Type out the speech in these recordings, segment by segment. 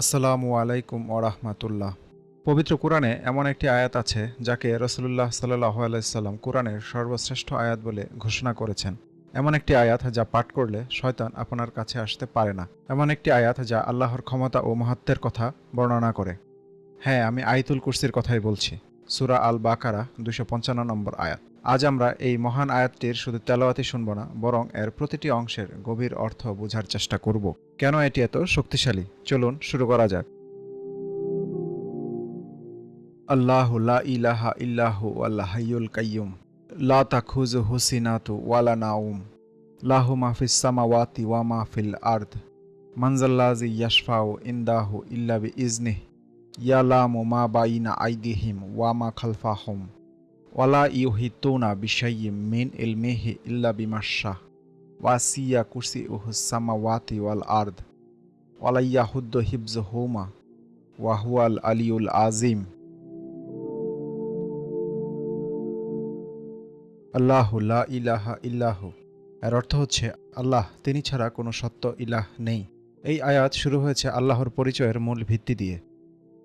আসসালামু আলাইকুম ওরহমাতুল্লাহ পবিত্র কোরআনে এমন একটি আয়াত আছে, যাকে রসুল্লাহ সাল্লাহ আলাইসাল্লাম কোরআনের সর্বশ্রেষ্ঠ আয়াত বলে ঘোষণা করেছেন। এমন একটি আয়াত যা পাঠ করলে শয়তান আপনার কাছে আসতে পারে না। এমন একটি আয়াত যা আল্লাহর ক্ষমতা ও মহত্বের কথা বর্ণনা করে। হ্যাঁ আমি আইতুল কুরসির কথাই বলছি। সুরা আল বাকারা দুশো নম্বর আয়াত। আজ আমরা এই মহান আয়াতটির শুধু তেলাওয়াতি শুনব না, বরং এর প্রতিটি অংশের গভীর অর্থ বোঝার চেষ্টা করব। কেন এটি এত শক্তিশালী? চলুন শুরু করা যাক। আল্লাহ লা ইলাহা ইল্লাহু আল্লাহ হাইয়ুল কাইয়ুম, লা তাখুজু হুসিনাতু ওয়ালা নাউম লাহু মাহফিস সামাওয়াতি ওয়া মাহফিল আর্দ মানজাল্লাজি ইয়াশফাউ ইন্দাহু ইল্লা বি ইজনিহ ইয়ালামু মা বাইনা আইদিহিম ওয়া মা খালফাহুম। ওয়ালা ইউহিতুনা বিশাইয়িম মিন ইলমিহি ইল্লা বিমাশা ওয়াসিয়া কুরসি উহুস সামাওয়াতি ওয়াল আর্দ, ওয়ালা ইয়াহুদ্দু হিবজুহুমা ওয়া হুয়াল আলিউল আজিম আল্লাহ লা ইলাহা ইল্লাহ, এর অর্থ হচ্ছে আল্লাহ, তিনি ছাড়া কোনো সত্য ইলাহ নেই। এই আয়াত শুরু হয়েছে আল্লাহর পরিচয়ের মূল ভিত্তি দিয়ে।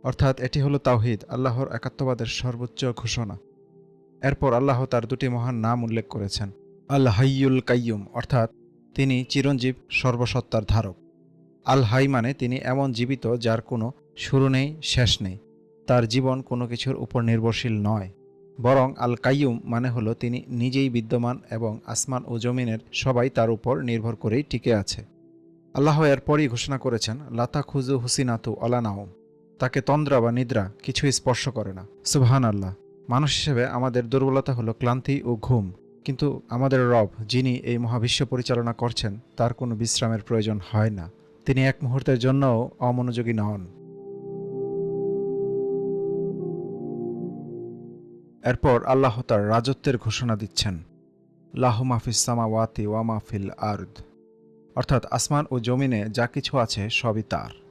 অর্থাৎ এটি হলো তাওহিদ, আল্লাহর একাত্মবাদের সর্বোচ্চ ঘোষণা। এরপর আল্লাহ তার দুটি মহান নাম উল্লেখ করেছেন আল হাইয়ুল কাইয়ুম, অর্থাৎ তিনি চিরঞ্জীব সর্বসত্তার ধারক। আল হাই মানে তিনি এমন জীবিত যার কোনো শুরু নেই, শেষ নেই। তার জীবন কোনো কিছুর উপর নির্ভরশীল নয়। বরং আল কাইয়ুম মানে হলো তিনি নিজেই বিদ্যমান এবং আসমান ও জমিনের সবাই তার উপর নির্ভর করেই টিকে আছে। আল্লাহ এরপরই ঘোষণা করেছেন লাতা খুজু হুসিনাতু অলানাউম তাকে তন্দ্রা বা নিদ্রা কিছুই স্পর্শ করে না। সুবহান আল্লাহ মানুষ হিসেবে আমাদের দুর্বলতা হলো ক্লান্তি ও ঘুম। কিন্তু আমাদের রব, যিনি এই মহাবিশ্ব পরিচালনা করছেন, তার কোনো বিশ্রামের প্রয়োজন হয় না। তিনি এক মুহূর্তের জন্যও অমনোযোগী নন। এরপর আল্লাহ তার রাজত্বের ঘোষণা দিচ্ছেন। লাহু মাহফিস সামাওয়াতি ওয়া মাহফিল আর্দ। অর্থাৎ আসমান ও জমিনে যা কিছু আছে সবই তার।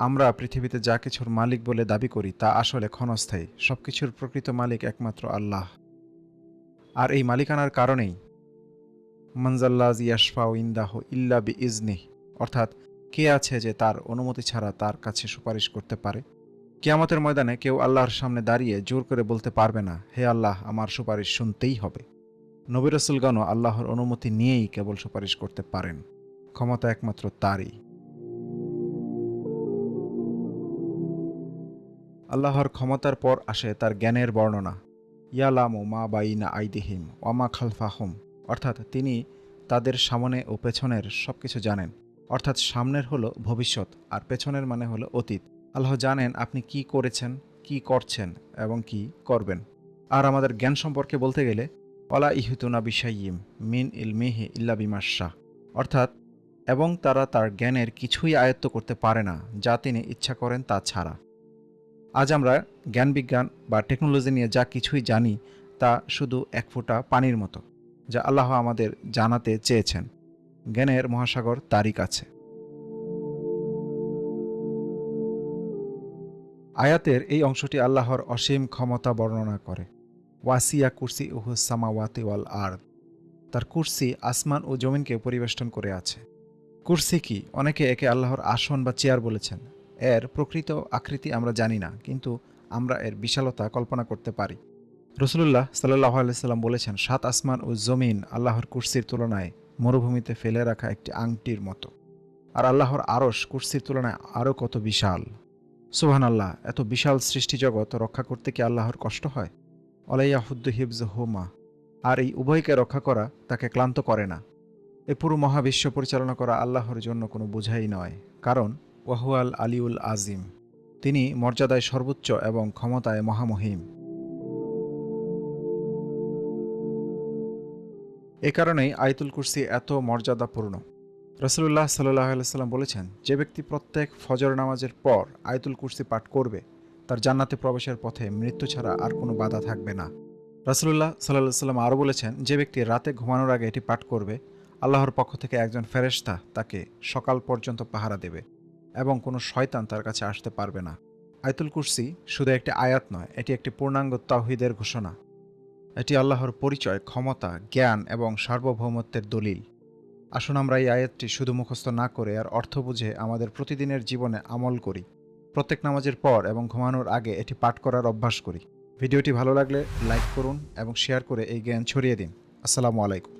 আমরা পৃথিবীতে যা কিছুর মালিক বলে দাবি করি, তা আসলে ক্ষণস্থায়ী। সব কিছুর প্রকৃত মালিক একমাত্র আল্লাহ। আর এই মালিকানার কারণেই মনজাল্লাজ ইয়াশফাউ ইন্দাহ ইল্লা বি ইজনি অর্থাৎ কে আছে যে তার অনুমতি ছাড়া তার কাছে সুপারিশ করতে পারে? কিয়ামতের ময়দানে কেউ আল্লাহর সামনে দাঁড়িয়ে জোর করে বলতে পারবে না, হে আল্লাহ, আমার সুপারিশ শুনতেই হবে। নবিরসুলগণও আল্লাহর অনুমতি নিয়েই কেবল সুপারিশ করতে পারেন। ক্ষমতা একমাত্র তারই। আল্লাহর ক্ষমতার পর আসে তার জ্ঞানের বর্ণনা। ইয়ালামু মা বাইনা আইদিহিম ওয়ামা খালফাহুম। অর্থাৎ তিনি তাদের সামনে ও পেছনের সব কিছু জানেন। অর্থাৎ সামনের হলো ভবিষ্যৎ আর পেছনের মানে হলো অতীত। আল্লাহ জানেন আপনি কি করেছেন, কি করছেন এবং কি করবেন। আর আমাদের জ্ঞান সম্পর্কে বলতে গেলে অলা ইহুতুনা বিশাইয়িম মিন ইল মেহে ইল্লা বিমাশা অর্থাৎ, এবং তারা তার জ্ঞানের কিছুই আয়ত্ত করতে পারে না, যা তিনি ইচ্ছা করেন তা ছাড়া। আজ আমরা জ্ঞান বিজ্ঞান বা টেকনোলজি নিয়ে যা কিছুই জানি, তা শুধু এক ফোঁটা পানির মতো, যা আল্লাহ আমাদের জানাতে চেয়েছেন। জ্ঞানের মহাসাগর তারই কাছে। আয়াতের এই অংশটি আল্লাহর অসীম ক্ষমতা বর্ণনা করে। ওয়াসিয়া কুরসি উহুসামাওয়াতি ওয়াল আর তার কুরসি আসমান ও জমিনকে পরিবেষ্টন করে আছে। কুরসি কি? অনেকে একে আল্লাহর আসন বা চেয়ার বলেছেন। এর প্রকৃত আকৃতি আমরা জানি না, কিন্তু আমরা এর বিশালতা কল্পনা করতে পারি। রসুল্লাহ সাল্লাহ আলাইসাল্লাম বলেছেন, সাত আসমান ও জমিন আল্লাহর কুরসির তুলনায় মরুভূমিতে ফেলে রাখা একটি আংটির মতো। আর আল্লাহর আরস কুরসির তুলনায় আরও কত বিশাল। সুবহান আল্লাহ এত বিশাল সৃষ্টি জগৎ রক্ষা করতে কি আল্লাহর কষ্ট হয়? অলাইয়াহুদ্দু হিবজ হোমা, আর এই উভয়কে রক্ষা করা তাকে ক্লান্ত করে না। এ পুরো মহাবিশ্ব পরিচালনা করা আল্লাহর জন্য কোনো বোঝাই নয়, কারণ ওয়াহুয়াল আলিউল আজিম। তিনি মর্যাদায় সর্বোচ্চ এবং ক্ষমতায় মহামহিম। এ কারণেই আয়তুল কুরসি এত মর্যাদাপূর্ণ। রসুল্লাহ সাল্লাহ আলাইসাল্লাম বলেছেন, যে ব্যক্তি প্রত্যেক ফজর নামাজের পর আয়তুল কুরসি পাঠ করবে, তার জান্নাতে প্রবেশের পথে মৃত্যু ছাড়া আর কোনো বাধা থাকবে না। রসুল্লাহ সাল্লাহ সাল্লাম আরও বলেছেন, যে ব্যক্তি রাতে ঘুমানোর আগে এটি পাঠ করবে, আল্লাহর পক্ষ থেকে একজন ফেরেশতা তাকে সকাল পর্যন্ত পাহারা দেবে। এবং কোনো শয়তান তার কাছে আসতে পারবে না। আয়তুল কুরসি শুধু একটি আয়াত নয়, এটি একটি পূর্ণাঙ্গ তাহিদের ঘোষণা। এটি আল্লাহর পরিচয়, ক্ষমতা, জ্ঞান এবং সার্বভৌমত্বের দলিল। আসুন আমরা এই আয়াতটি শুধু মুখস্থ না করে আর অর্থ বুঝে আমাদের প্রতিদিনের জীবনে আমল করি। প্রত্যেক নামাজের পর এবং ঘুমানোর আগে এটি পাঠ করার অভ্যাস করি। ভিডিওটি ভালো লাগলে লাইক করুন এবং শেয়ার করে এই জ্ঞান ছড়িয়ে দিন। আসসালামু আলাইকুম।